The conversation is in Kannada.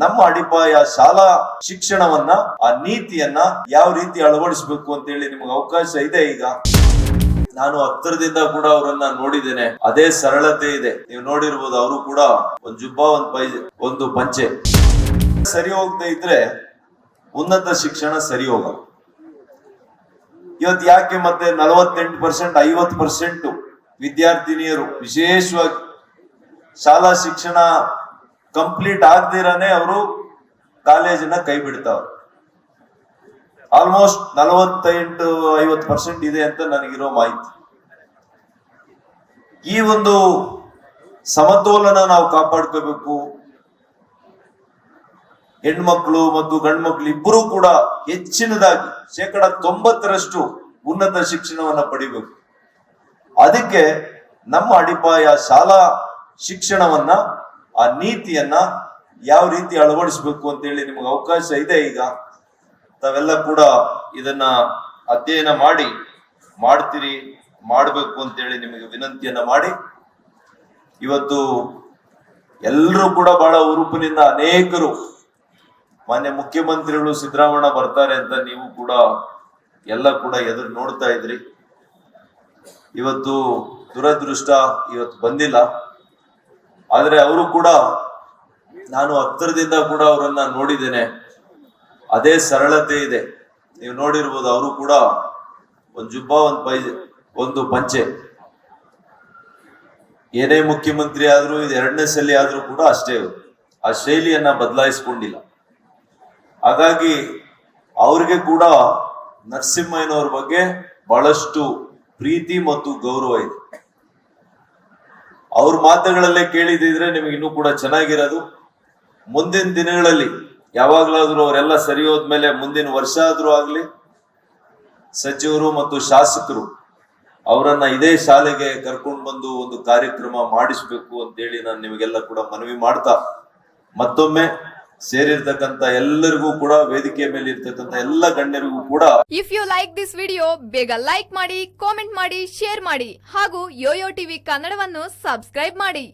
ನಮ್ಮ ಅಡಿಪಾಯ ಶಾಲಾ ಶಿಕ್ಷಣವನ್ನ, ಆ ನೀತಿಯನ್ನ ಯಾವ ರೀತಿ ಅಳವಡಿಸಬೇಕು ಅಂತ ಹೇಳಿ ನಿಮ್ಗೆ ಅವಕಾಶ ಇದೆ ಈಗ. ನಾನು ಹತ್ತಿರದಿಂದ ಕೂಡ ಅವರನ್ನ ನೋಡಿದ್ದೇನೆ. ಅದೇ ಸರಳತೆ ಇದೆ. ನೀವು ನೋಡಿರ್ಬೋದು ಅವರು ಕೂಡ ಒಂದು ಜುಬ್ಬಾ, ಒಂದು ಪೈ, ಒಂದು ಪಂಚೆ. ಸರಿ ಹೋಗದೆ ಇದ್ರೆ ಉನ್ನತ ಶಿಕ್ಷಣ ಸರಿ ಹೋಗಲ್ಲ. ಇವತ್ತು ಯಾಕೆ ಮತ್ತೆ ನಲವತ್ತೆಂಟು ಪರ್ಸೆಂಟ್ ಐವತ್ತು ಪರ್ಸೆಂಟ್ ವಿದ್ಯಾರ್ಥಿನಿಯರು ವಿಶೇಷವಾಗಿ ಶಾಲಾ ಶಿಕ್ಷಣ ಕಂಪ್ಲೀಟ್ ಆಗ್ದಿರಾನೆ ಅವರು ಕಾಲೇಜನ್ನ ಕೈ ಬಿಡ್ತಾವ್ರೆ. ಆಲ್ಮೋಸ್ಟ್ ನಲವತ್ತೆಂಟು ಐವತ್ತು ಪರ್ಸೆಂಟ್ ಇದೆ ಅಂತ ನನಗಿರೋ ಮಾಹಿತಿ. ಈ ಒಂದು ಸಮತೋಲನ ನಾವು ಕಾಪಾಡ್ಕೋಬೇಕು. ಹೆಣ್ಮಕ್ಳು ಮತ್ತು ಗಂಡ್ಮಕ್ಳು ಇಬ್ಬರೂ ಕೂಡ ಹೆಚ್ಚಿನದಾಗಿ ಶೇಕಡ ತೊಂಬತ್ತರಷ್ಟು ಉನ್ನತ ಶಿಕ್ಷಣವನ್ನು ಪಡಿಬೇಕು. ಅದಕ್ಕೆ ನಮ್ಮ ಅಡಿಪಾಯ ಶಾಲಾ ಶಿಕ್ಷಣವನ್ನ ಆ ನೀತಿಯನ್ನ ಯಾವ ರೀತಿ ಅಳವಡಿಸಬೇಕು ಅಂತ ಹೇಳಿ ನಿಮ್ಗೆ ಅವಕಾಶ ಇದೆ ಈಗ. ತಾವೆಲ್ಲ ಕೂಡ ಇದನ್ನ ಅಧ್ಯಯನ ಮಾಡಿ, ಮಾಡ್ತೀರಿ, ಮಾಡಬೇಕು ಅಂತೇಳಿ ನಿಮಗೆ ವಿನಂತಿಯನ್ನ ಮಾಡಿ. ಇವತ್ತು ಎಲ್ಲರೂ ಕೂಡ ಬಹಳ ಉರುಪಿನಿಂದ ಅನೇಕರು, ಮಾನ್ಯ ಮುಖ್ಯಮಂತ್ರಿಗಳು ಸಿದ್ದರಾಮಣ್ಣ ಬರ್ತಾರೆ ಅಂತ ನೀವು ಕೂಡ ಎಲ್ಲ ಕೂಡ ಎದುರು ನೋಡ್ತಾ ಇದ್ರಿ. ಇವತ್ತು ದುರದೃಷ್ಟ ಇವತ್ತು ಬಂದಿಲ್ಲ. ಆದ್ರೆ ಅವರು ಕೂಡ ನಾನು ಹತ್ತಿರದಿಂದ ಕೂಡ ಅವರನ್ನ ನೋಡಿದ್ದೇನೆ. ಅದೇ ಸರಳತೆ ಇದೆ. ನೀವು ನೋಡಿರ್ಬೋದು ಅವರು ಕೂಡ ಒಂದು ಜುಬ್ಬ, ಒಂದು ಪೈ, ಒಂದು ಪಂಚೆ. ಏನೇ ಮುಖ್ಯಮಂತ್ರಿ ಆದ್ರೂ, ಇದು ಎರಡನೇ ಸಲ ಆದ್ರೂ ಕೂಡ ಅಷ್ಟೇ ಆ ಶೈಲಿಯನ್ನ ಬದಲಾಯಿಸ್ಕೊಂಡಿಲ್ಲ. ಹಾಗಾಗಿ ಅವ್ರಿಗೆ ಕೂಡ ನರಸಿಂಹಯ್ಯನವ್ರ ಬಗ್ಗೆ ಬಹಳಷ್ಟು ಪ್ರೀತಿ ಮತ್ತು ಗೌರವ ಇದೆ. ಅವ್ರ ಮಾತುಗಳಲ್ಲೇ ಕೇಳಿದಿದ್ರೆ ನಿಮಗೆ ಇನ್ನೂ ಕೂಡ ಚೆನ್ನಾಗಿರೋದು. ಮುಂದಿನ ದಿನಗಳಲ್ಲಿ ಯಾವಾಗ್ಲಾದ್ರೂ ಅವರೆಲ್ಲ ಸರಿ ಹೋದ್ಮೇಲೆ ಮುಂದಿನ ವರ್ಷ ಆದ್ರೂ ಆಗ್ಲಿ, ಸಚಿವರು ಮತ್ತು ಶಾಸಕರು ಅವರನ್ನ ಇದೇ ಶಾಲೆಗೆ ಕರ್ಕೊಂಡು ಬಂದು ಒಂದು ಕಾರ್ಯಕ್ರಮ ಮಾಡಿಸ್ಬೇಕು ಅಂತೇಳಿ ನಾನು ನಿಮಗೆಲ್ಲ ಕೂಡ ಮನವಿ ಮಾಡ್ತಾ ಮತ್ತೊಮ್ಮೆ ಸೇರಿರ್ತಕ್ಕಂತ ಎಲ್ಲರಿಗೂ ಕೂಡ ವೇದಿಕೆಯ ಮೇಲೆ ಇರ್ತಕ್ಕಂತ ಎಲ್ಲ ಗಣ್ಯರಿಗೂ ಕೂಡ if you like this video ಬೇಗ ಲೈಕ್ ಮಾಡಿ ಕಾಮೆಂಟ್ ಮಾಡಿ ಶೇರ್ ಮಾಡಿ ಹಾಗೂ ಯೋಯೋ ಟಿವಿ ಕನ್ನಡವನ್ನು ಸಬ್ಸ್ಕ್ರೈಬ್ ಮಾಡಿ.